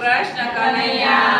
Krishna Kanaiya.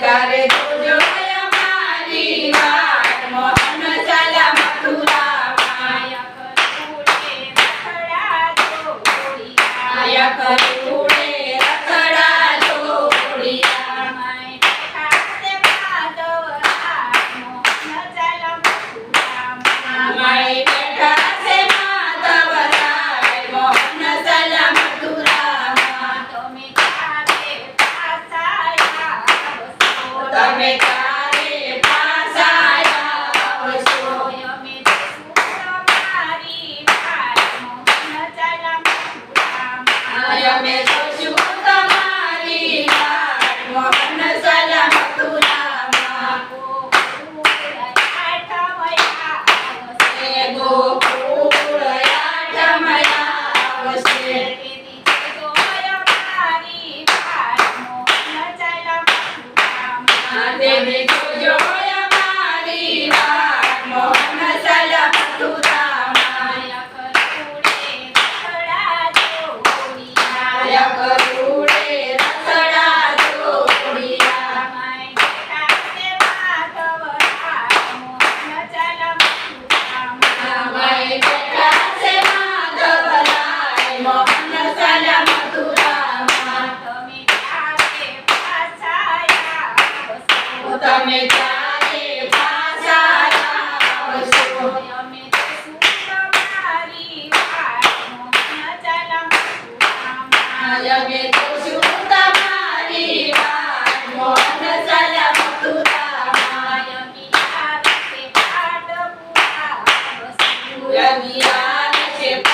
Got it. Baby, do your Maria. Yeah, yeah, yeah.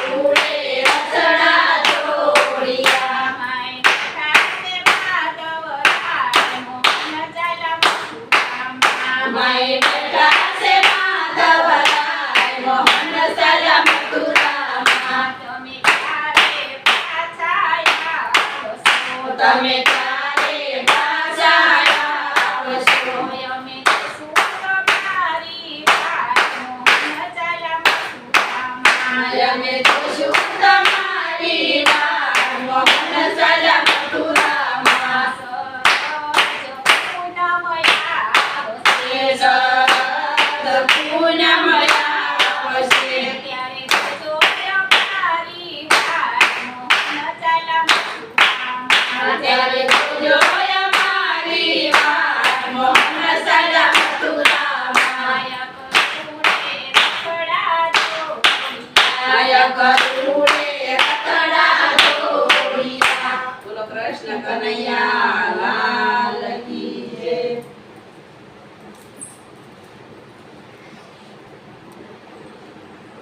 તમે તારે બચાયા અમે સુકમારી અમે તો સુકમારી